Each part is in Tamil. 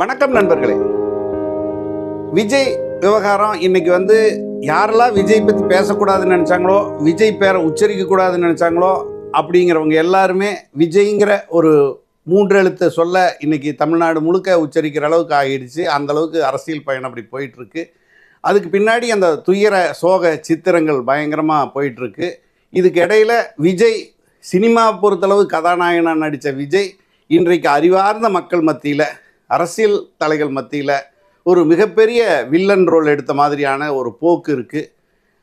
வணக்கம் நண்பர்களே. விஜய் விவகாரம் இன்னைக்கு வந்து யாரெல்லாம் விஜய் பற்றி பேசக்கூடாதுன்னு நினச்சாங்களோ விஜய் பேரை உச்சரிக்கக்கூடாதுன்னு நினச்சாங்களோ அப்படிங்கிறவங்க எல்லாருமே விஜய்ங்கிற ஒரு மூன்று எழுத்து சொல்ல இன்னைக்கு தமிழ்நாடு முழுக்க உச்சரிக்கிற அளவுக்கு ஆகிடுச்சு. அந்த அளவுக்கு அரசியல் பயணம் அப்படி போயிட்டுருக்கு. அதுக்கு பின்னாடி அந்த துயர சோக சித்திரங்கள் பயங்கரமாக போயிட்டுருக்கு. இதுக்கு இடையில விஜய் சினிமா பொறுத்தளவு கதாநாயகனாக நடித்த விஜய் இன்றைக்கு அறிவார்ந்த மக்கள் மத்தியில் அரசியல் தலைகள் மத்தியில் ஒரு மிகப்பெரிய வில்லன் ரோல் எடுத்த மாதிரியான ஒரு போக்கு இருக்குது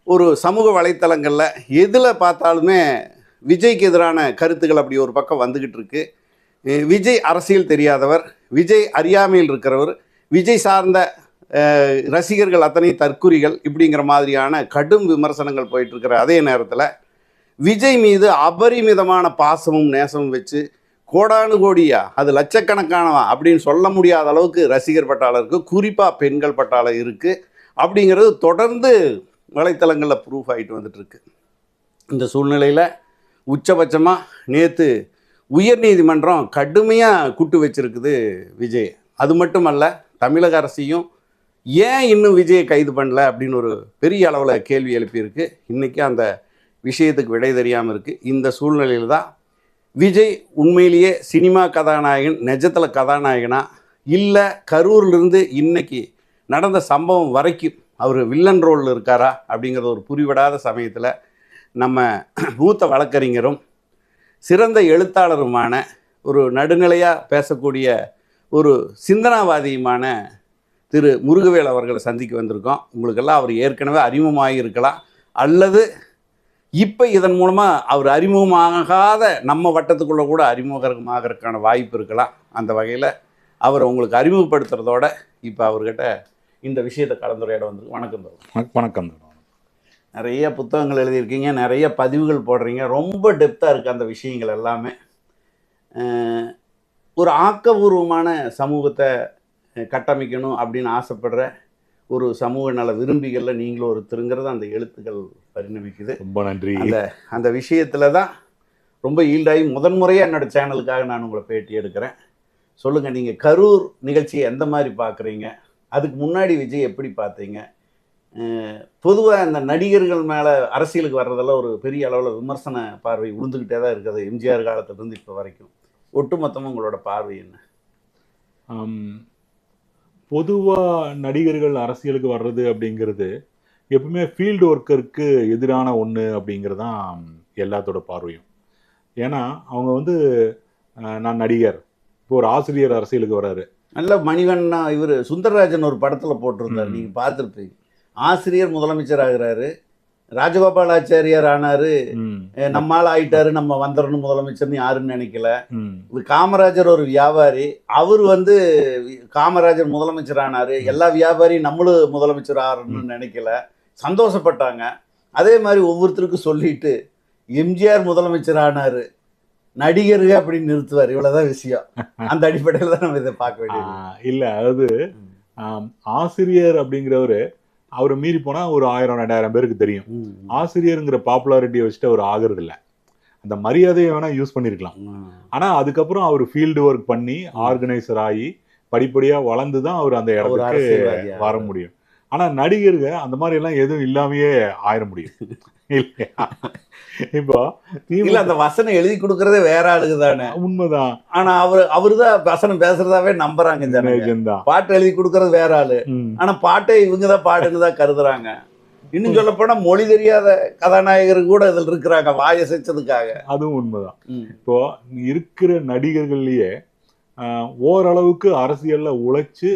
ஒரு சமூக வலைத்தளங்களில் எதில் பார்த்தாலுமே விஜய்க்கு எதிரான கருத்துக்கள் அப்படி ஒரு பக்கம் வந்துக்கிட்டு இருக்கு. விஜய் அரசியல் தெரியாதவர் விஜய் அறியாமையில் இருக்கிறவர் விஜய் சார்ந்த ரசிகர்கள் அத்தனை தற்குறிகள் இப்படிங்கிற மாதிரியான கடும் விமர்சனங்கள் போயிட்டு இருக்கிற அதே நேரத்தில் விஜய் மீது அபரிமிதமான பாசமும் நேசமும் வச்சு கோடானு கோடியா அது லட்சக்கணக்கானவா அப்படின்னு சொல்ல முடியாத அளவுக்கு ரசிகர் பட்டாளம் இருக்குது குறிப்பாக பெண்கள் பட்டாளம் இருக்குது அப்படிங்கிறது தொடர்ந்து வலைத்தளங்களில் ப்ரூஃப் ஆகிட்டு வந்துட்டுருக்கு இந்த சூழ்நிலையில் உச்சபட்சமாக நேற்று உயர்நீதிமன்றம் கடுமையாக குட்டு வச்சிருக்குது விஜய். அது மட்டுமல்ல தமிழக அரசையும் ஏன் இன்னும் விஜயை கைது பண்ணல அப்படின்னு ஒரு பெரிய அளவில் கேள்வி எழுப்பியிருக்கு. இன்றைக்கி அந்த விஷயத்துக்கு விடை தெரியாமல் இருக்குது இந்த சூழ்நிலையில் தான் விஜய் உண்மையிலேயே சினிமா கதாநாயகன் நிஜத்தில் கதாநாயகனா? இல்லை கரூர்லேருந்து இன்னைக்கு நடந்த சம்பவம் வரைக்கும் அவர் வில்லன் ரோலில் இருக்காரா? அப்படிங்கிறத ஒரு புரிவிடாத சமயத்தில் நம்ம மூத்த வழக்கறிஞரும் சிறந்த எழுத்தாளருமான ஒரு நடுநிலையாக பேசக்கூடிய ஒரு சிந்தனாவாதியுமான திரு முருகவேல் அவர்களை சந்திக்க வந்திருக்கோம். உங்களுக்கெல்லாம் அவர் ஏற்கனவே அறிமுகமாகி இருக்கலாம் அல்லது இப்போ இதன் மூலமாக அவர் அறிமுகமாகாத நம்ம வட்டத்துக்குள்ளே கூட அறிமுகமாகறதுக்கான வாய்ப்பு இருக்கலாம். அந்த வகையில் அவரை உங்களுக்கு அறிமுகப்படுத்துறதோட இப்போ அவர்கிட்ட இந்த விஷயத்தை கலந்துரையாட வந்து வணக்கம் தரும் வணக்- வணக்கம் நிறைய புத்தகங்கள் எழுதியிருக்கீங்க நிறைய பதிவுகள் போடுறீங்க ரொம்ப டெப்த்தாக இருக்குது அந்த விஷயங்கள் எல்லாமே. ஒரு ஆக்கபூர்வமான சமூகத்தை கட்டமைக்கணும் அப்படின்னு ஆசைப்படுற ஒரு சமூக நல விரும்பிகளில் நீங்களும் ஒருத்தருங்கிறது அந்த எழுத்துக்கள் பரிணமிக்குது. ரொம்ப நன்றி. அந்த அந்த விஷயத்தில் தான் ரொம்ப ஈல்டாகி முதன்முறையாக என்னோட சேனலுக்காக நான் உங்களை பேட்டி எடுக்கிறேன். சொல்லுங்கள் நீங்கள் கரூர் நிகழ்ச்சியை எந்த மாதிரி பார்க்குறீங்க அதுக்கு முன்னாடி விஜய் எப்படி பார்த்தீங்க பொதுவாக இந்த நடிகர்கள் மேலே அரசியலுக்கு வர்றதெல்லாம் ஒரு பெரிய அளவில் விமர்சன பார்வை உளுந்துக்கிட்டே தான் இருக்குது. எம்ஜிஆர் காலத்துலேருந்து இப்போ வரைக்கும். ஒட்டுமொத்தமாக உங்களோட பார்வை என்ன? பொதுவா நடிகர்கள் அரசியலுக்கு வர்றது அப்படிங்கிறது எப்பவுமே ஃபீல்டு ஒர்க்கருக்கு எதிரான ஒன்று அப்படிங்கிறது தான் எல்லாத்தோட பார்வையும். ஏன்னா அவங்க வந்து நான் நடிகர். இப்போ ஒரு ஆசிரியர் அரசியலுக்கு வர்றாரு நல்ல மணிவண்ணா இவர் சுந்தரராஜன் ஒரு படத்தில் போட்டிருந்தார். நீங்கள் பார்த்துருப்பீங்க ஆசிரியர் முதலமைச்சர் ஆகுறாரு. ராஜகோபாலாச்சாரியார் ஆனாரு. ம், ஏ, நம்ம ஆள் ஆயிட்டாரு நம்ம வந்துடணும் முதலமைச்சர்னு யாருன்னு நினைக்கல. இது காமராஜர் ஒரு வியாபாரி. அவர் வந்து காமராஜர் முதலமைச்சர் ஆனாரு. எல்லா வியாபாரியும் நம்மளும் முதலமைச்சர் ஆகணும்னு நினைக்கல. சந்தோஷப்பட்டாங்க. அதே மாதிரி ஒவ்வொருத்தருக்கும் சொல்லிட்டு எம்ஜிஆர் முதலமைச்சர் ஆனாரு நடிகரு அப்படின்னு நிறுத்துவார். இவ்வளவுதான் விஷயம். அந்த அடிப்படையில் தான் நம்ம இதை பார்க்க வேண்டியது. இல்ல அதாவது ஆசிரியர் அப்படிங்கிறவரு அவர் மீறி போனா ஒரு ஆயிரம் ரெண்டாயிரம் பேருக்கு தெரியும். ஆசிரியருங்கிற பாப்புலாரிட்டியை வச்சுட்டு அவர் ஆகுறது இல்ல. அந்த மரியாதையை வேணா யூஸ் பண்ணிருக்கலாம். ம். ஆனா அதுக்கப்புறம் அவர் ஃபீல்டு ஒர்க் பண்ணி ஆர்கனைசர் ஆகி படிப்படியா வளர்ந்து தான் அவர் அந்த இடத்துக்கு வர முடியும். ஆனா நடிகருங்க அந்த மாதிரி எல்லாம் எதுவும் இல்லாமயே ஆயிர முடியும். இப்போ இல்ல அந்த வசனம் எழுதி கொடுக்கறதே வேற ஆளுக்கு தானே. உண்மைதான். ஆனா அவரு அவருதான் வசனம் பேசுறதாவே நம்புறாங்க. பாட்டு எழுதி கொடுக்கறது வேற ஆளு. ஆனா பாட்டை இவங்க தான் பாடுன்னு தான் கருதுறாங்க. இன்னும் சொல்ல போனா மொழி தெரியாத கதாநாயகர் கூட இதில் இருக்கிறாங்க வாயை செச்சதுக்காக. அதுவும் உண்மைதான். இப்போ இருக்கிற நடிகர்கள்லயே ஓரளவுக்கு அரசியல்ல உழைச்சு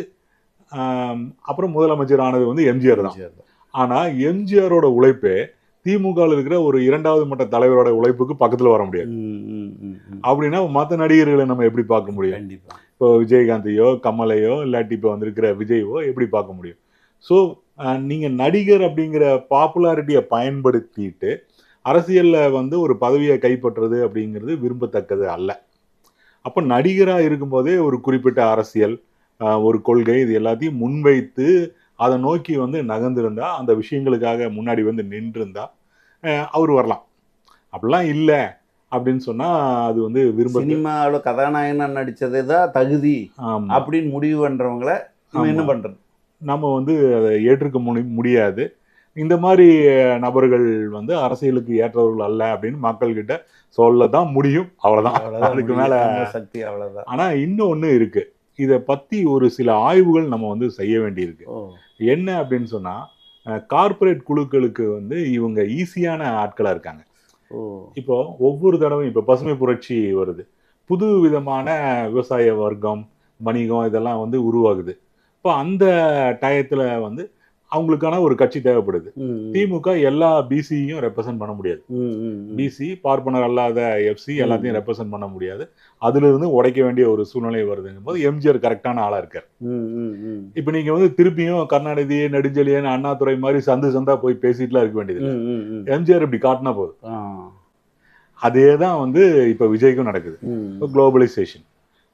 அப்புறம் முதலமைச்சர் ஆனது வந்து எம்ஜிஆர் தான். ஆனா எம்ஜிஆரோட உழைப்பே திமுகவில் இருக்கிற ஒரு இரண்டாவது மட்ட தலைவரோட உழைப்புக்கு பக்கத்துல வர முடியாது. அப்படின்னா மற்ற நடிகர்களை நம்ம எப்படி பார்க்க முடியும்? இப்போ விஜயகாந்தையோ கமலையோ இல்லாட்டி இப்போ வந்திருக்கிற விஜயவோ எப்படி பார்க்க முடியும்? ஸோ நீங்க நடிகர் அப்படிங்கிற பாப்புலாரிட்டியை பயன்படுத்திட்டு அரசியல்ல வந்து ஒரு பதவியை கைப்பற்றுறது அப்படிங்கிறது விரும்பத்தக்கது அல்ல. அப்போ நடிகரா இருக்கும்போதே ஒரு குறிப்பிட்ட அரசியல் ஒரு கொள்கை இது எல்லாத்தையும் முன்வைத்து அதை நோக்கி வந்து நகர்ந்திருந்தா அந்த விஷயங்களுக்காக முன்னாடி வந்து நின்றிருந்தா அவர் வரலாம். அப்படிலாம் இல்லை அப்படின்னு சொன்னா அது வந்து விரும்ப சினிமாவில் கதாநாயகனா நடிச்சதே தான் தகுதி அப்படின்னு முடிவு பண்றவங்கள இவன் என்ன ஆமா. பண்றது? நம்ம வந்து அதை ஏற்றுக்க முடி முடியாது. இந்த மாதிரி நபர்கள் வந்து அரசியலுக்கு ஏற்றவர்கள் அல்ல அப்படின்னு மக்கள்கிட்ட சொல்ல தான் முடியும். அவ்வளவுதான். அவ்வளவுதான். அதுக்கு. மேல நம்ம சக்தி அவ்வளவுதான். ஆனா இன்னொன்னு இருக்கு. இத பத்தி ஒரு சில ஆய்வுகள் நம்ம வந்து செய்ய வேண்டியிருக்கு. என்ன அப்படின்னு சொன்னா கார்ப்பரேட் குழுக்களுக்கு வந்து இவங்க ஈஸியான ஆட்களா இருக்காங்க. இப்போ ஒவ்வொரு தடவையும் இப்போ பசுமை புரட்சி வருது. புது விதமான விவசாய வர்க்கம் வணிகம் இதெல்லாம் வந்து உருவாகுது. இப்போ அந்த டயத்துல வந்து அவங்களுக்கான ஒரு கட்சி தேவைப்படுது. திமுக எல்லா பிசியும் ரெப்ரசன்ட் பண்ண முடியாது. பிசி பார்ப்பனர் அல்லாத எஃப்சி எல்லாத்தையும். ரெப்ரசன்ட் பண்ண முடியாது அதுல இருந்து உடைக்க வேண்டிய ஒரு சூழ்நிலை வருதுங்கும் போது எம்ஜிஆர் கரெக்டான ஆளா இருக்கார். இப்போ நீங்க வந்து திருப்பியும் கருணாநிதி நெடுஞ்செழியன் அண்ணாதுரை மாதிரி சந்து சந்தா போய் பேசிட்டுலாம் இருக்க வேண்டியது. எம்ஜிஆர் இப்படி காட்டினா போதும். அதே தான் வந்து இப்போ விஜய்க்கும் நடக்குது குளோபலைசேஷன்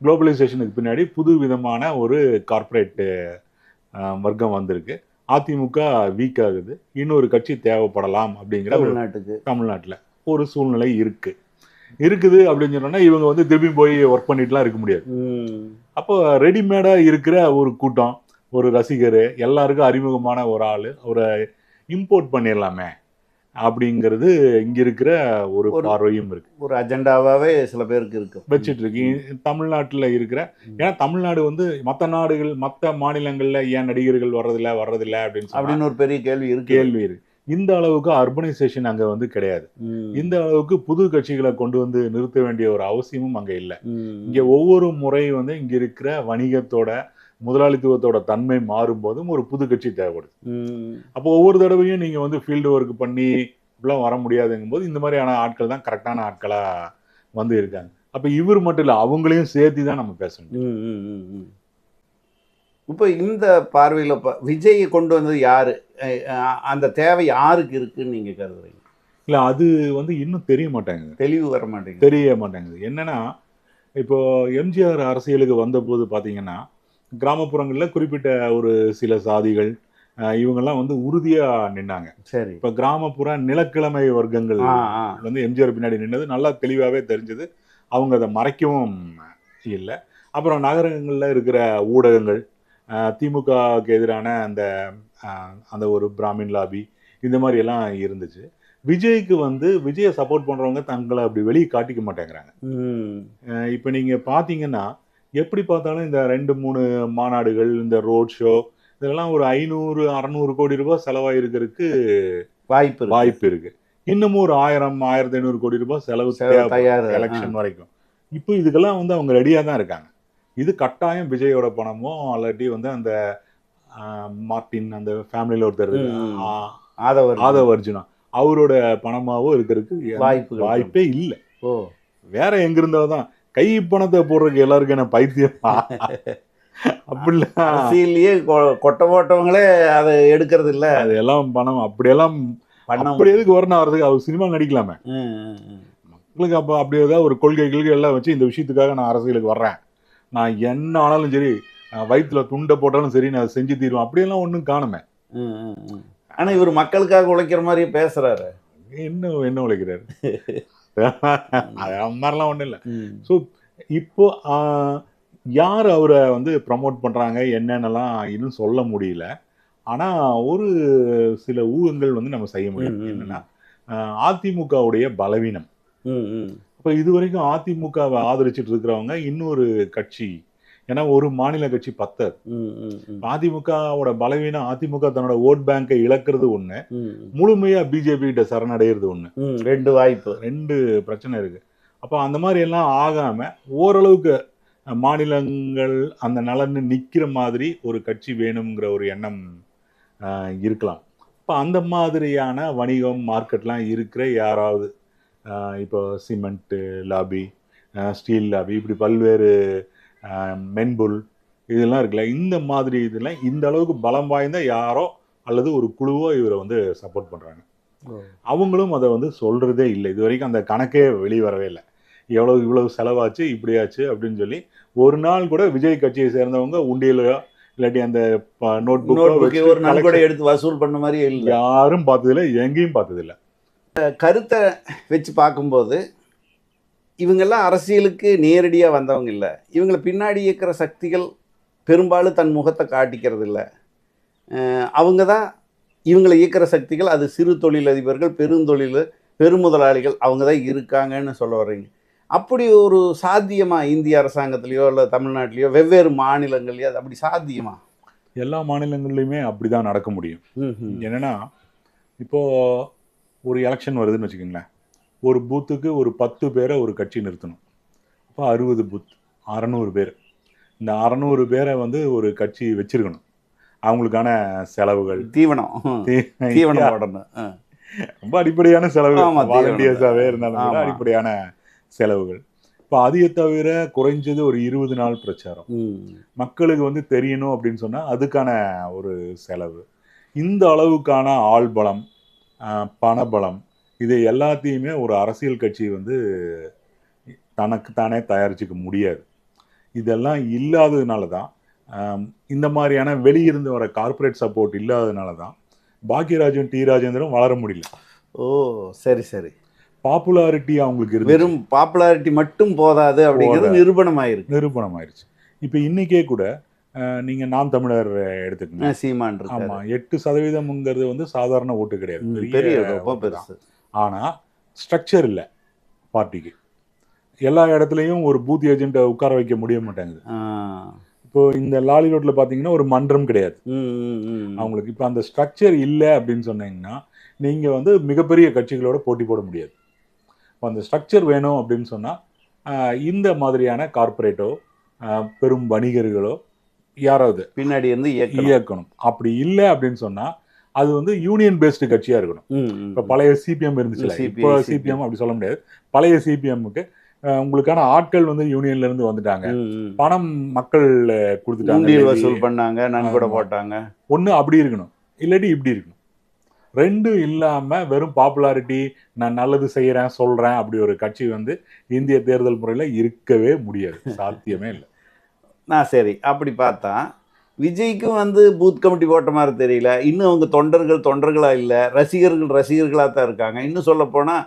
குளோபலைசேஷனுக்கு பின்னாடி புது விதமான ஒரு கார்ப்பரேட் வர்க்கம் வந்திருக்கு அதிமுக வீக் ஆகுது. இன்னொரு கட்சி தேவைப்படலாம் அப்படிங்கிற தமிழ்நாட்டுக்கு. தமிழ்நாட்டில் ஒரு சூழ்நிலை இருக்கு. இருக்குது அப்படின்னு சொன்னா இவங்க வந்து திரும்பி போய் ஒர்க் பண்ணிட்டுலாம் இருக்க முடியாது. அப்போ ரெடிமேடா இருக்கிற ஒரு கூட்டம் ஒரு ரசிகர் எல்லாருக்கும் அறிமுகமான ஒரு ஆள் அவரை இம்போர்ட் பண்ணிடலாமே. அப்படிங்கிறது இங்க இருக்கிற ஒரு பார்வையும் இருக்கு. ஒரு அஜெண்டாவாவே சில பேருக்கு இருக்கு. வச்சிட்டு இருக்கு தமிழ்நாட்டில் இருக்கிற ஏன்னா தமிழ்நாடு வந்து மற்ற நாடுகள் மற்ற மாநிலங்கள்ல ஏன் நடிகர்கள் வர்றதில்ல வர்றதில்ல அப்படின்னு அப்படின்னு ஒரு பெரிய கேள்வி இருக்கு. கேள்வி இருக்கு. இந்த அளவுக்கு அர்பனைசேஷன் அங்க வந்து கிடையாது. இந்த அளவுக்கு புது கட்சிகளை கொண்டு வந்து நிறுத்த வேண்டிய ஒரு அவசியமும் அங்க இல்லை. இங்க ஒவ்வொரு முறை வந்து இங்க இருக்கிற வணிகத்தோட முதலாளித்துவத்தோட தன்மை மாறும்போதும் ஒரு புது கட்சி தேவைப்படுது. அப்போ ஒவ்வொரு தடவையும் நீங்க வந்து ஃபீல்டு ஒர்க் பண்ணி இப்படிலாம் வர முடியாதுங்கும் போது இந்த மாதிரியான ஆட்கள் தான் கரெக்டான ஆட்களா வந்து இருக்காங்க. அப்ப இவர் மட்டும் இல்ல அவங்களையும் சேர்த்து தான் நம்ம பேசணும். இப்போ இந்த பார்வையில் இப்போ விஜயை கொண்டு வந்தது யாரு? அந்த தேவை யாருக்கு இருக்குன்னு நீங்க கருதுறீங்க? இல்ல அது வந்து இன்னும் தெரிய மாட்டாங்க தெளிவு வர மாட்டேங்குது தெரிய மாட்டேங்குது. என்னன்னா இப்போ எம்ஜிஆர் அரசியலுக்கு வந்தபோது பாத்தீங்கன்னா கிராமப்புறங்களில் குறிப்பிட்ட ஒரு சில சாதிகள் இவங்கெல்லாம் வந்து உறுதியா நின்னாங்க. சரி. இப்ப கிராமப்புற நிலக்கிழமை வர்க்கங்கள் வந்து எம்ஜிஆர் பின்னாடி நின்னது. நல்லா தெளிவாகவே தெரிஞ்சது. அவங்க அதை மறைக்கவும் இல்லை. அப்புறம் நகரங்களில் இருக்கிற ஊடகங்கள் திமுகவுக்கு எதிரான அந்த அந்த ஒரு பிராமின் லாபி இந்த மாதிரி எல்லாம் இருந்துச்சு. விஜய்க்கு வந்து விஜயை சப்போர்ட் பண்றவங்க தங்களை அப்படி வெளியே காட்டிக்க மாட்டேங்கிறாங்க. இப்போ நீங்க பார்த்தீங்கன்னா எப்படி பார்த்தாலும் இந்த ரெண்டு மூணு மாநாடுகள் இந்த ரோட் ஷோ இதெல்லாம் ஒரு ஐநூறு அறநூறு கோடி ரூபாய் செலவாயிருக்கிறதுக்கு வாய்ப்பு. வாய்ப்பு இருக்கு. இன்னமும் ஒரு ஆயிரம் ஆயிரத்தி ஐநூறு கோடி ரூபாய் செலவு தயார். எலெக்ஷன் வரைக்கும். இப்போ இதுக்கெல்லாம் வந்து அவங்க ரெடியா தான் இருக்காங்க. இது கட்டாயம் விஜயோட பணமோ அல்லாட்டி வந்து அந்த ஆஹ், மார்ட்டின் அந்த ஃபேமிலியில ஒருத்தர் ஆதவர் ஆதவ அர்ஜுனா அவரோட பணமாவோ இருக்கிறதுக்கு வாய்ப்பு வாய்ப்பே இல்லை. ஓ. வேற எங்க இருந்தாதான் கை பணத்தை போடுறதுக்கு எல்லாருக்கும் என்ன பைத்தியம்? அப்படிலாம். அரசியலையே கொட்டை போட்டவங்களே அதை எடுக்கிறது இல்ல அது எல்லாம் பணம். அப்படியெல்லாம் பண்ண அப்படி எதுக்கு வரணும் வர்றதுக்கு? அவர் சினிமா நடிக்கலாமே. மக்களுக்கு அப்போ அப்படி ஏதாவது ஒரு கொள்கை கொள்கை எல்லாம் வச்சு இந்த விஷயத்துக்காக நான் அரசியலுக்கு வர்றேன். நான் என்ன ஆனாலும் சரி வயிற்றுல துண்டை போட்டாலும் சரி நான் செஞ்சு தீருவேன். அப்படியெல்லாம் ஒன்றும் காணுமே. ம், ம், ம். ஆனா இவர் மக்களுக்காக உழைக்கிற மாதிரியே பேசுறாரு. என்ன என்ன உழைக்கிறாரு? அது அந்த மாதிரிலாம் ஒன்றும் இல்லை. ஸோ இப்போ யார் அவரை வந்து ப்ரமோட் பண்ணுறாங்க என்னென்னலாம் இன்னும் சொல்ல முடியல ஆனால் ஒரு சில ஊகங்கள் வந்து நம்ம செய்ய முடியும். என்னன்னா அதிமுகவுடைய பலவீனம். இப்போ இது வரைக்கும் அதிமுகவை ஆதரிச்சிட்டு இருக்கிறவங்க இன்னொரு கட்சி ஏன்னா ஒரு மாநில கட்சி பத்தர். அதிமுகவோட பலவீனம் அதிமுக தன்னோட ஓட் பேங்கை இழக்கிறது ஒண்ணு முழுமையா பிஜேபி கிட்ட சரணடைகிறது ஒண்ணு. ரெண்டு வாய்ப்பு ரெண்டு பிரச்சனை இருக்கு அப்போ அந்த மாதிரி எல்லாம் ஆகாமல் ஓரளவுக்கு மாநிலங்கள் அந்த நலன்னு நிற்கிற மாதிரி ஒரு கட்சி வேணுங்கிற ஒரு எண்ணம் இருக்கலாம். இப்போ அந்த மாதிரியான வணிகம் மார்க்கெட்லாம் இருக்கிற யாராவது இப்போ சிமெண்ட்டு லாபி ஸ்டீல் லாபி இப்படி பல்வேறு மென்புல் இதெல்லாம் இருக்குல்ல இந்த மாதிரி இதெல்லாம் இந்த அளவுக்கு பலம் வாய்ந்த யாரோ அல்லது ஒரு குழுவோ இவரை வந்து சப்போர்ட் பண்ணுறாங்க அவங்களும் அதை வந்து சொல்றதே இல்லை. இது வரைக்கும் அந்த கணக்கே வெளியே வரவே இல்லை. எவ்வளவு இவ்வளவு செலவாச்சு இப்படியாச்சு அப்படின்னு சொல்லி ஒரு நாள் கூட விஜய் கட்சியை சேர்ந்தவங்க உண்டியலையோ இல்லாட்டி அந்த நோட் நோட் புக் ஒரு புக் நன்கொடை எடுத்து வசூல் பண்ண மாதிரியே இல்லை. யாரும் பார்த்ததில்ல எங்கேயும் பார்த்ததில்ல. கருத்தை வச்சு பார்க்கும்போது இவங்கெல்லாம் அரசியலுக்கு நேரடியாக வந்தவங்க இல்லை. இவங்களை பின்னாடி இயக்கிற சக்திகள் பெரும்பாலும் தன் முகத்தை காட்டிக்கிறது இல்லை அவங்க தான் இவங்களை இயக்கிற சக்திகள் அது சிறு தொழிலதிபர்கள் பெருந்தொழில் பெருமுதலாளிகள் அவங்க தான் இருக்காங்கன்னு சொல்ல வர்றீங்க. அப்படி ஒரு சாத்தியமா இந்திய அரசாங்கத்திலேயோ இல்லை தமிழ்நாட்டிலேயோ வெவ்வேறு மாநிலங்கள்லையோ அது அப்படி சாத்தியமா? எல்லா மாநிலங்கள்லையுமே அப்படிதான் நடக்க முடியும். என்னன்னா இப்போ ஒரு எலெக்ஷன் வருதுன்னு வச்சுக்கோங்களேன். ஒரு பூத்துக்கு ஒரு பத்து பேரை ஒரு கட்சி நிறுத்தணும். அப்போ அறுபது பூத் அறநூறு பேர். இந்த அறநூறு பேரை வந்து ஒரு கட்சி வச்சிருக்கணும். அவங்களுக்கான செலவுகள். தீவனம். தீவனம் போடணும். ரொம்ப அடிப்படையான செலவுகள். வாலண்டியர்ஸாவே இருந்தாலும். அடிப்படையான செலவுகள். இப்போ அதையே தவிர குறைஞ்சது ஒரு இருபது நாள் பிரச்சாரம். மக்களுக்கு வந்து தெரியணும் அப்படின்னு சொன்னா அதுக்கான ஒரு செலவு. இந்த அளவுக்கான ஆள் பலம் ஆஹ், பணபலம் இது எல்லாத்தையுமே ஒரு அரசியல் கட்சி வந்து தனக்கு தானே தயாரிச்சுக்க முடியாது. இதெல்லாம் இல்லாததுனால தான் இந்த மாதிரியான வெளியிருந்து வர கார்ப்பரேட் சப்போர்ட் இல்லாததுனால தான் பாக்யராஜும் டி ராஜேந்திரன் வளர முடியல. ஓ சரி சரி. பாப்புலாரிட்டி அவங்களுக்கு வெறும் பாப்புலாரிட்டி மட்டும் போதாது அப்படிங்கிறது. நிரூபணம் ஆயிருக்கு நிரூபணம் ஆயிருச்சு இப்போ இன்னைக்கே கூட அஹ், நீங்க நாம் தமிழர் எடுத்துக்கங்க. சீமான் இருக்காரு. ஆமா எட்டு சதவீதம்ங்கிறது வந்து சாதாரண ஓட்டு கிடையாது. பெரிய பெரிய ரொம்ப ஓட்டு தான். பெருசு. ஆனா ஸ்ட்ரக்சர் இல்ல பார்ட்டிக்கு. எல்லா இடத்துலயும் ஒரு பூத் ஏஜென்ட்டை உட்கார வைக்க முடிய மாட்டேங்குது. இப்போ இந்த லாலி ரோட்ல பாத்தீங்கன்னா ஒரு மன்றம் கிடையாது. அவங்களுக்கு இப்போ அந்த ஸ்ட்ரக்சர் இல்லை அப்படின்னு சொன்னீங்கன்னா நீங்க வந்து மிகப்பெரிய கட்சிகளோட போட்டி போட முடியாது. இப்போ அந்த ஸ்ட்ரக்சர் வேணும் அப்படின்னு சொன்னா இந்த மாதிரியான கார்ப்பரேட்டோ பெரும் வணிகர்களோ யாராவது பின்னாடி இருந்து இயக்கணும். அப்படி இல்லை அப்படின்னு சொன்னா அது வந்து யூனியன் பேஸ்டு கட்சியா இருக்கணும். இப்ப பழைய சிபிஎம் இருந்துச்சுல CPI, இப்போ. சிபிஎம் அப்படி சொல்ல முடியாது. பழைய சிபிஎம்முக்கு உங்களுக்கான ஆட்கள் வந்து யூனியன்ல இருந்து வந்துட்டாங்க. பணம் மக்கள் கொடுத்துட்டாங்க. வசூல் பண்ணாங்க நன்கொடை. போட்டாங்க. ஒண்ணு அப்படி இருக்கணும். இல்லாட்டி இப்படி இருக்கணும். ரெண்டும் இல்லாம வெறும் பாப்புலாரிட்டி நான் நல்லது செய்யறேன் சொல்றேன் அப்படி ஒரு கட்சி வந்து இந்திய தேர்தல் முறையில இருக்கவே முடியாது. சாத்தியமே இல்லை. நான் சரி. அப்படி பார்த்தா விஜய்க்கும் வந்து பூத் கமிட்டி போட்ட மாதிரி தெரியல. இன்னும் அவங்க தொண்டர்கள் தொண்டர்களா இல்லை. ரசிகர்கள் ரசிகர்களாக தான் இருக்காங்க. இன்னும் சொல்ல போனால்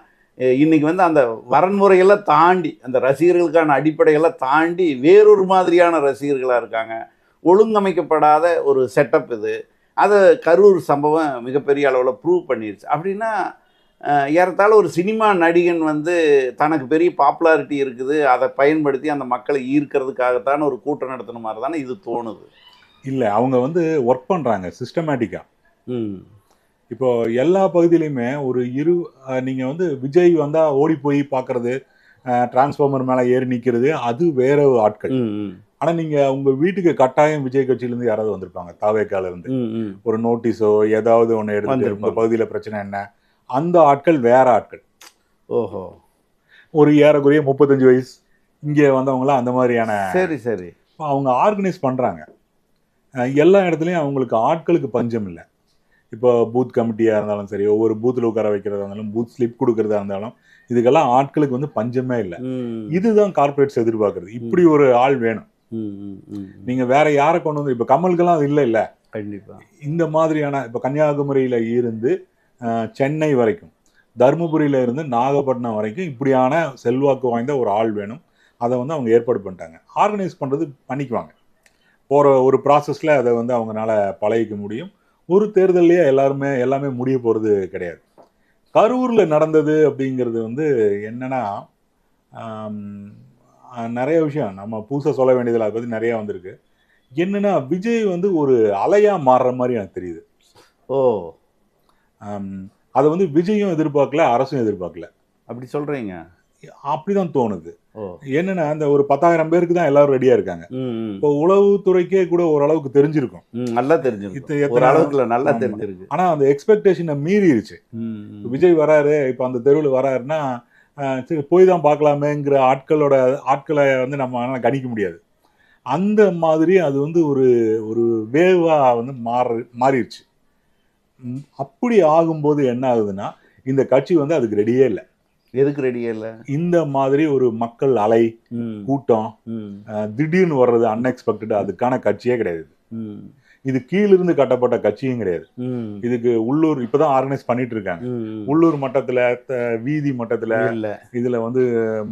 இன்னைக்கு வந்து அந்த வரன்முறையெல்லாம் தாண்டி அந்த ரசிகர்களுக்கான அடிப்படையெல்லாம் தாண்டி வேறொரு மாதிரியான ரசிகர்களாக இருக்காங்க. ஒழுங்கமைக்கப்படாத ஒரு செட்டப் இது. அதை கரூர் சம்பவம் மிகப்பெரிய அளவில் ப்ரூவ் பண்ணிருச்சு. அப்படின்னா ஏறத்தாழ ஒரு சினிமா நடிகன் வந்து தனக்கு பெரிய பாப்புலாரிட்டி இருக்குது. அதை பயன்படுத்தி அந்த மக்களை ஈர்க்கிறதுக்காகத்தான் ஒரு கூட்டம் நடத்தின மாதிரி தானே இது தோணுது. இல்ல அவங்க வந்து ஒர்க் பண்றாங்க சிஸ்டமேட்டிக்கா ம். இப்போ எல்லா பகுதியிலையுமே ஒரு இரு நீங்க வந்து விஜய் வந்தா ஓடி போய் பார்க்கறது டிரான்ஸ்ஃபார்மர் மேல ஏறி நிக்கிறது அது வேற ஆட்கள். ஆனா நீங்க உங்க வீட்டுக்கு கட்டாயம் விஜய் கட்சியில இருந்து யாராவது வந்திருப்பாங்க. தாவேக்கால இருந்து. ஒரு நோட்டீஸோ ஏதாவது ஒண்ணு எடுத்து. உங்க பகுதியில பிரச்சனை என்ன? அந்த ஆட்கள் வேற ஆட்கள். ஓஹோ. ஒரு ஏறக்குறைய முப்பத்தஞ்சு வயசு இங்கே வந்தவங்களாம் அந்த மாதிரியான சரி சரி. அவங்க ஆர்கனைஸ் பண்றாங்க. அஹ் எல்லா இடத்துலையும் அவங்களுக்கு ஆட்களுக்கு பஞ்சம் இல்லை. இப்போ பூத் கமிட்டியா இருந்தாலும் சரி ஒவ்வொரு பூத்தில் உட்கார வைக்கிறதா இருந்தாலும் பூத் ஸ்லிப் கொடுக்கறதா இருந்தாலும் இதுக்கெல்லாம் ஆட்களுக்கு வந்து பஞ்சமே இல்லை. இதுதான் கார்ப்பரேட்ஸ் எதிர்பார்க்கறது. இப்படி ஒரு ஆள் வேணும். நீங்க வேற யாரை கொண்டு வந்து இப்ப கமலுக்கெல்லாம் அது இல்லை இல்ல. கண்டிப்பா. இந்த மாதிரியான இப்ப கன்னியாகுமரியில இருந்து சென்னை வரைக்கும் தருமபுரியில இருந்து நாகப்பட்டினம் வரைக்கும் இப்படியான செல்வாக்கு வாய்ந்த ஒரு ஆள் வேணும். அதை வந்து அவங்க ஏற்பாடு பண்ணிட்டாங்க. ஆர்கனைஸ் பண்றது பண்ணிக்குவாங்க. போற ஒரு ப்ராசஸ்ல அதை வந்து அவங்கனால பழகிக்க முடியும். ஒரு தேர்தல்லையே எல்லாருமே எல்லாமே முடிய போறது கிடையாது. கரூர்ல நடந்தது அப்படிங்கிறது வந்து என்னன்னா நிறைய விஷயம். நம்ம புதுசா சொல்ல வேண்டியதில்லை. அதை பத்தி நிறைய வந்திருக்கு. என்னன்னா விஜய் வந்து ஒரு அலையா மாறுற மாதிரி எனக்கு தெரியுது. ஓ. அதை வந்து விஜயும் எதிர்பார்க்கல அரசும் எதிர்பார்க்கல. அப்படி சொல்றீங்க. அப்படிதான் தோணுது. ஓ என்னன்னா அந்த ஒரு பத்தாயிரம் பேருக்கு தான் எல்லாரும் ரெடியா இருக்காங்க. இப்போ உளவுத்துறைக்கே கூட ஓரளவுக்கு தெரிஞ்சிருக்கும். நல்லா தெரிஞ்சிருக்கு இத்த- ஒரு அளவுக்குல நல்லா. தெரிஞ்சிருக்கு. ஆனா அந்த எக்ஸ்பெக்டேஷனை மீறிடுச்சு. விஜய் வராரு இப்போ அந்த தெருவில் வராருன்னா சரி போய் தான் பார்க்கலாமேங்கிற ஆட்களோட ஆட்களை வந்து நம்ம கணிக்க முடியாது. அந்த மாதிரி அது வந்து ஒரு ஒரு வேவா வந்து மாறு மாறிடுச்சு அப்படி ஆகும்போது என்ன ஆகுதுன்னா இந்த கட்சி வந்து அதுக்கு ரெடியே இல்லை. எதுக்கு ரெடியே இல்ல? இந்த மாதிரி ஒரு மக்கள் அலை கூட்டம் திடீர்னு வர்றது அன்எக்ஸ்பெக்டட் அதுக்கான கட்சியே கிடையாது. இது கீழிருந்து கட்டப்பட்ட கட்சியும் கிடையாது. இதுக்கு உள்ளூர் இப்பதான் ஆர்கனைஸ் பண்ணிட்டு இருக்காங்க. உள்ளூர் மட்டத்துல வீதி மட்டத்துல இல்ல. இதுல வந்து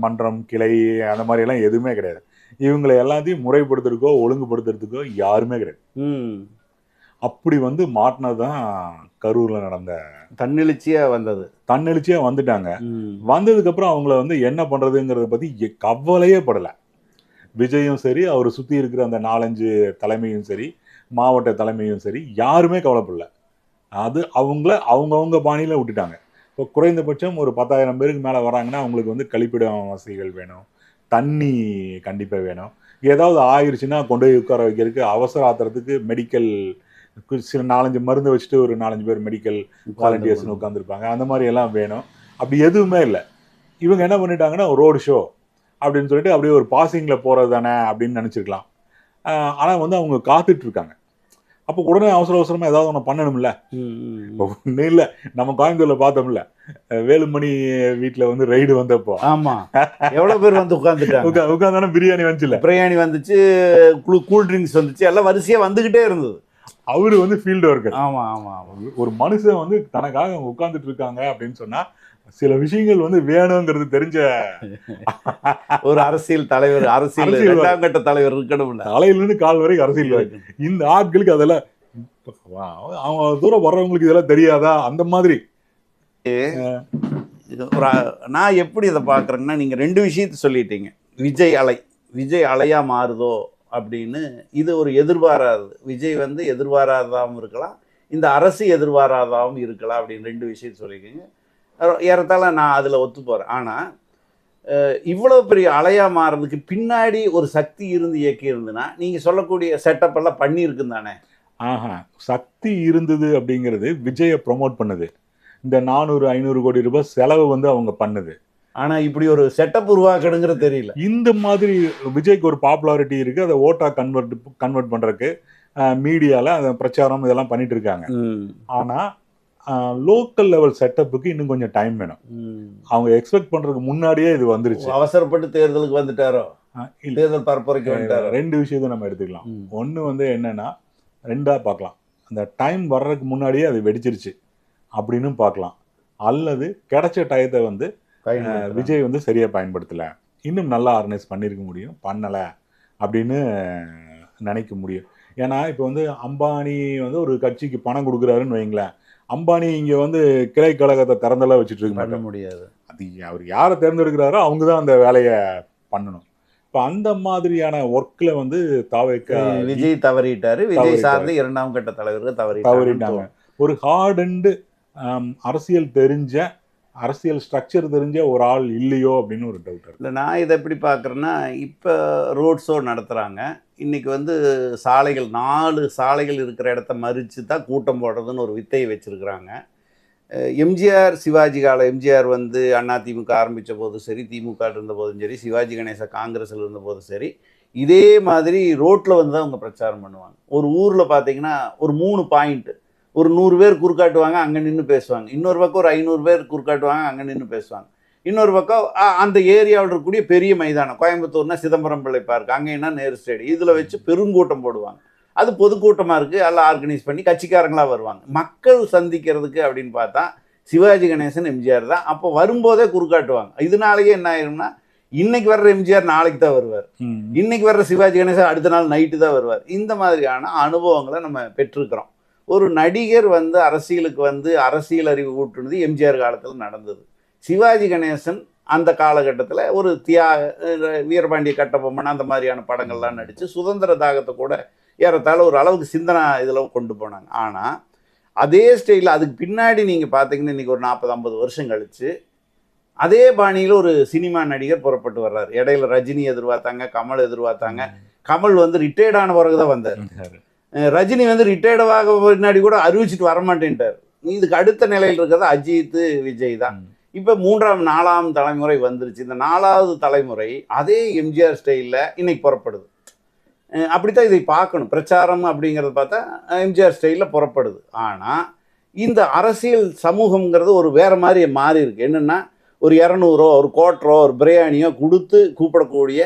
மன்றம் கிளை அந்த மாதிரி எல்லாம் எதுவுமே கிடையாது. இவங்களை எல்லாத்தையும் முறைப்படுத்துறதுக்கோ ஒழுங்குபடுத்துறதுக்கோ யாருமே கிடையாது. அப்படி வந்து மாட்டினதுதான் கரூர்ல நடந்த தன்னெழுச்சியா வந்தது. தன்னெழுச்சியா வந்துட்டாங்க. ம். வந்ததுக்கு அப்புறம் அவங்கள வந்து என்ன பண்றதுங்கிறத பத்தி எ- கவலையே படல. விஜயும் சரி அவர் சுத்தி இருக்கிற அந்த நாலஞ்சு தலைமையும் சரி மாவட்ட தலைமையும் சரி யாருமே கவலைப்படல. அது அவங்கள அவங்கவங்க பாணியில விட்டுட்டாங்க. இப்போ குறைந்தபட்சம் ஒரு பத்தாயிரம் பேருக்கு மேல வராங்கன்னா அவங்களுக்கு வந்து கழிப்பிடம் வசதிகள் வேணும். தண்ணி கண்டிப்பா வேணும். ஏதாவது ஆயிருச்சுன்னா கொண்டு போய் உட்கார வைக்கிறதுக்கு அவசர ஆத்திரத்துக்கு மெடிக்கல் சில நாலஞ்சு மருந்து வச்சுட்டு ஒரு நாலஞ்சு பேர் மெடிக்கல் வாலண்டியர்ஸ்னு உட்காந்துருப்பாங்க அந்த மாதிரி எல்லாம் வேணும். அப்படி எதுவுமே இல்லை. இவங்க என்ன பண்ணிட்டாங்கன்னா ரோடு ஷோ அப்படின்னு சொல்லிட்டு அப்படியே ஒரு பாசிங்கில் போகிறது தானே அப்படின்னு நினச்சிருக்கலாம். ஆனால் வந்து அவங்க காத்துட்டு இருக்காங்க. அப்போ உடனே அவசர அவசரமாக ஏதாவது ஒன்று பண்ணணும்ல? ஒன்றும் இல்லை. நம்ம கோயம்புத்தூரில் பார்த்தோம்ல. வேலுமணி வீட்டில் வந்து ரைடு வந்தப்போ. ஆமா. எவ்வளவு பேர் வந்து உட்கார்ந்துட்டாங்க? உட்கா உட்காந்தானே பிரியாணி வந்துச்சுல பிரியாணி வந்துச்சு கூ- கூல் ட்ரிங்க்ஸ் வந்துச்சு. எல்லாம் வரிசையா வந்துகிட்டே இருந்தது. அவரு வந்து ஃபீல்டு ஒர்க்கர் ஆமா ஆமா ஒரு மனுஷன் வந்து தனக்காக அவங்க உட்காந்துட்டு இருக்காங்க அப்படின்னு சொன்னா சில விஷயங்கள் வந்து வேணுங்கிறது தெரிஞ்ச ஒரு அரசியல் தலைவர் அரசியல் இரண்டாம் கட்ட தலைவர் இருக்கணும்ல. தலையிலிருந்து கால் வரைக்கும் அரசியல் இந்த ஆட்களுக்கு அதெல்லாம் அவங்க தூரம் வர்றவங்களுக்கு இதெல்லாம் தெரியாதா? அந்த மாதிரி. ஒரு நான் எப்படி இதை பார்க்குறேங்கன்னா நீங்கள் ரெண்டு விஷயத்த சொல்லிட்டீங்க. விஜய் அலை. விஜய் அலையா மாறுதோ அப்படின்னு இது ஒரு எதிர்பாராதது விஜய் வந்து எதிர்பாராததாகவும் இருக்கலாம். இந்த அரசு எதிர்பாராததாகவும் இருக்கலாம் அப்படின்னு ரெண்டு விஷயம் சொல்லியிருக்கீங்க. ஏறத்தாழ நான் அதில் ஒத்து போகிறேன் ஆனால் இவ்வளோ பெரிய அலையாக மாறுறதுக்கு பின்னாடி ஒரு சக்தி இருந்து இயக்கி இருந்துன்னா நீங்கள் சொல்லக்கூடிய செட்டப் எல்லாம் தானே? ஆஹா சக்தி இருந்தது அப்படிங்கிறது விஜயை ப்ரொமோட் பண்ணுது. இந்த நானூறு ஐநூறு கோடி ரூபாய் செலவு வந்து அவங்க பண்ணுது. ஆனால் இப்படி ஒரு செட்டப் உருவாக்கணுங்கிறது தெரியல. இந்த மாதிரி விஜய்க்கு ஒரு பாப்புலாரிட்டி இருக்கு. அதை ஓட்டா கன்வெர்ட் கன்வெர்ட் பண்றதுக்கு மீடியால அதை பிரச்சாரம் இதெல்லாம் பண்ணிட்டு இருக்காங்க. ஆனா லோக்கல் லெவல் செட்டப்புக்கு இன்னும் கொஞ்சம் டைம் வேணும். அவங்க எக்ஸ்பெக்ட் பண்றதுக்கு முன்னாடியே இது வந்துருச்சு. அவசரப்பட்டு தேர்தலுக்கு வந்துட்டாரோ? தேர்தல் பரப்புரைக்கு வந்துட்டாரோ? ரெண்டு விஷயத்தை நம்ம எடுத்துக்கலாம். ஒன்று வந்து என்னன்னா ரெண்டா பார்க்கலாம். அந்த டைம் வர்றதுக்கு முன்னாடியே அது வெடிச்சிருச்சு. அப்படின்னு பார்க்கலாம். அல்லது கிடைச்ச டயத்தை வந்து. விஜய் வந்து சரியா பயன்படுத்தல. இன்னும் நல்லா ஆர்கனைஸ் பண்ணியிருக்க முடியும் பண்ணல அப்படின்னு நினைக்க முடியும். ஏன்னா இப்போ வந்து அம்பானி வந்து ஒரு கட்சிக்கு பணம் கொடுக்குறாருன்னு வைங்களேன். அம்பானி இங்க வந்து கிளை கழகத்தை திறந்தெல்லாம் வச்சுட்டு இருக்க மாட்டாங்க முடியாது. அது அவர் யாரை தேர்ந்தெடுக்கிறாரோ அவங்க தான் அந்த வேலையை பண்ணணும். இப்போ அந்த மாதிரியான ஒர்க்ல வந்து தாவைக்க விஜய் தவறிட்டாரு. விஜய். சார்ந்த இரண்டாம் கட்ட தலைவருக்கு தவறிட்டாங்க. தவறிட்டாங்க ஒரு ஹார்ட் அண்டு அரசியல் தெரிஞ்ச அரசியல் ஸ்ட்ரக்சர் தெரிஞ்ச ஒரு ஆள் இல்லையோ அப்படின்னு ஒரு டவுட் இருக்கு. இல்லை நான் இதை எப்படி பார்க்குறேன்னா இப்போ ரோட் ஷோ நடத்துகிறாங்க இன்றைக்கி வந்து சாலைகள் நாலு சாலைகள் இருக்கிற இடத்த மறித்து தான் கூட்டம் போடுறதுன்னு ஒரு வித்தையை வச்சுருக்குறாங்க. எம்ஜிஆர் சிவாஜி கால எம்ஜிஆர் வந்து அண்ணா திமுக ஆரம்பித்த போதும் சரி திமுக இருந்த போதும் சரி சிவாஜி கணேச காங்கிரஸில் இருந்த போதும் சரி இதே மாதிரி ரோட்டில் வந்து தான் அவங்க பிரச்சாரம் பண்ணுவாங்க. ஒரு ஊரில் பார்த்தீங்கன்னா ஒரு மூணு பாயிண்ட்டு ஒரு நூறு பேர் குறுக்காட்டுவாங்க அங்கே நின்று பேசுவாங்க. இன்னொரு பக்கம் ஒரு ஐநூறு பேர் குறுக்காட்டுவாங்க அங்கே நின்று பேசுவாங்க. இன்னொரு பக்கம் அந்த ஏரியாவில் இருக்கக்கூடிய பெரிய மைதானம் கோயம்புத்தூர்னா சிதம்பரம் பிள்ளை பார்க் அங்கேனா நேரு ஸ்டேடியம் இதில் வச்சு பெருங்கூட்டம் போடுவாங்க. அது பொதுக்கூட்டமாக இருக்குது எல்லாம் ஆர்கனைஸ் பண்ணி கட்சிக்காரங்களாக வருவாங்க. மக்கள் சந்திக்கிறதுக்கு அப்படின்னு பார்த்தா சிவாஜி கணேசன் எம்ஜிஆர் தான். அப்போ வரும்போதே குறுக்காட்டுவாங்க. இதனாலேயே என்ன ஆயிரும்னா இன்னைக்கு வர்ற எம்ஜிஆர் நாளைக்கு தான் வருவார். இன்னைக்கு வர்ற சிவாஜி கணேசன் அடுத்த நாள் நைட்டு தான் வருவார். இந்த மாதிரியான அனுபவங்களை நம்ம பெற்றிருக்கிறோம். ஒரு நடிகர் வந்து அரசியலுக்கு வந்து அரசியல் அறிவு கூட்டுனது எம்ஜிஆர் காலத்தில் நடந்தது. சிவாஜி கணேசன் அந்த காலகட்டத்தில் ஒரு தியாக வீரபாண்டிய கட்டபொம்மன் அந்த மாதிரியான படங்கள்லாம் நடித்து சுதந்திர தாகத்தை கூட ஏறத்தாழ ஒரு அளவுக்கு சிந்தனை இதில் கொண்டு போனாங்க. ஆனால் அதே ஸ்டைலில் அதுக்கு பின்னாடி நீங்கள் பார்த்தீங்கன்னா இன்றைக்கி ஒரு நாற்பது ஐம்பது வருஷம் கழித்து அதே பாணியில் ஒரு சினிமா நடிகர் புறப்பட்டு வர்றாரு. இடையில ரஜினி எதிர்பார்த்தாங்க கமல் எதிர்பார்த்தாங்க. கமல் வந்து ரிட்டையர்ட் ஆன பிறகு தான் வந்தார். ரஜினி வந்து ரிட்டையர்டாக பின்னாடி கூட அறிவிச்சிட்டு வரமாட்டேன்ட்டார். இதுக்கு அடுத்த நிலையில் இருக்கிறது அஜித் விஜய் தான். இப்போ மூன்றாம் நாலாம் தலைமுறை வந்துருச்சு. இந்த நாலாவது தலைமுறை அதே எம்ஜிஆர் ஸ்டைலில் இன்னைக்கு புறப்படுது. அப்படித்தான் இதை பார்க்கணும். பிரச்சாரம் அப்படிங்கிறத பார்த்தா எம்ஜிஆர் ஸ்டைலில் புறப்படுது. ஆனால் இந்த அரசியல் சமூகம்ங்கிறது ஒரு வேற மாதிரி மாறி இருக்கு. என்னென்னா ஒரு இரநூறோ ஒரு கோட்டரோ ஒரு பிரியாணியோ கொடுத்து கூப்பிடக்கூடிய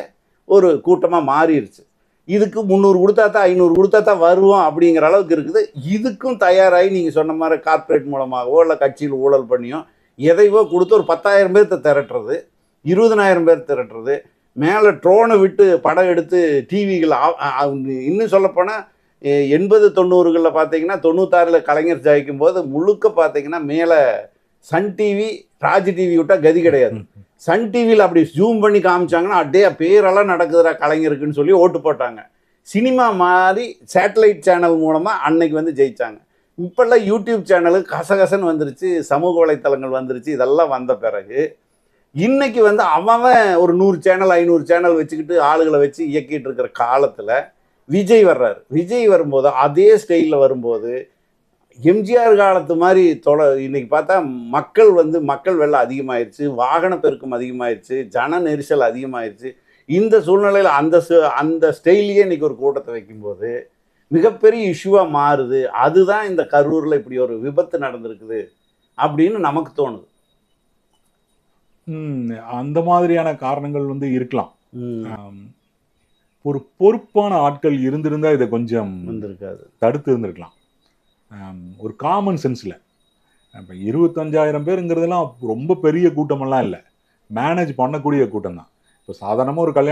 ஒரு கூட்டமாக மாறிடுச்சு இதுக்கு முந்நூறு கொடுத்தா தான் ஐநூறு கொடுத்தா தான் வருவோம் அப்படிங்கிற அளவுக்கு இருக்குது. இதுக்கும் தயாராகி நீங்கள் சொன்ன மாதிரி கார்ப்பரேட் மூலமாகவோ இல்லை கட்சியில் ஊழல் பண்ணியோ எதைவோ கொடுத்து ஒரு பத்தாயிரம் பேர்த்த திரட்டுறது இருபதனாயிரம் பேர் திரட்டுறது மேலே ட்ரோனை விட்டு படம் எடுத்து டிவிகள் இன்னும் சொல்லப்போனால் எண்பது தொண்ணூறுகளில் பார்த்தீங்கன்னா தொண்ணூத்தாறில் கலைஞர் ஜெயிக்கும் போது முழுக்க பார்த்தீங்கன்னா மேலே சன் டிவி ராஜ் டிவி விட்டால் கதி கிடையாது. சன் டிவியில் அப்படி ஜூம் பண்ணி காமிச்சாங்கன்னா அட்டே பேரெல்லாம் நடக்குதுடா கலைஞருக்குன்னு சொல்லி ஓட்டு போட்டாங்க. சினிமா மாதிரி சேட்டலைட் சேனல் மூலமாக அன்னைக்கு வந்து ஜெயிச்சாங்க. இப்போல்லாம் யூடியூப் சேனலு கசகசன்னு வந்துருச்சு சமூக வலைத்தளங்கள் வந்துருச்சு இதெல்லாம் வந்த பிறகு இன்றைக்கி வந்து அவன் ஒரு நூறு சேனல் ஐநூறு சேனல் வச்சுக்கிட்டு ஆளுகளை வச்சு இயக்கிட்டு இருக்கிற காலத்தில் விஜய் வர்றாரு. விஜய் வரும்போது அதே ஸ்டைலில் வரும்போது எம்ஜிஆர் காலத்து மாதிரி தொலை இன்னைக்கு பார்த்தா மக்கள் வந்து மக்கள் வெள்ளம் அதிகமாயிருச்சு வாகன பெருக்கம் அதிகமாயிருச்சு ஜன நெரிசல் அதிகமாயிருச்சு. இந்த சூழ்நிலையில் அந்த அந்த ஸ்டைலையே இன்னைக்கு ஒரு கூட்டத்தை வைக்கும்போது மிகப்பெரிய இஷ்யூவாக மாறுது. அதுதான் இந்த கரூரில் இப்படி ஒரு விபத்து நடந்திருக்குது அப்படின்னு நமக்கு தோணுது. அந்த மாதிரியான காரணங்கள் வந்து இருக்கலாம். ஒரு பொறுப்பான ஆட்கள் இருந்திருந்தா இதை கொஞ்சம் வந்திருக்காது. தடுத்து இருந்திருக்கலாம். ஒரு காமன் சென்ஸில் இப்போ இருபத்தஞ்சாயிரம் பேருங்கிறதுலாம் ரொம்ப பெரிய கூட்டமெல்லாம் இல்லை. மேனேஜ் பண்ணக்கூடிய கூட்டம் தான் இப்போ சாதாரணமாக ஒரு கல்யாணம்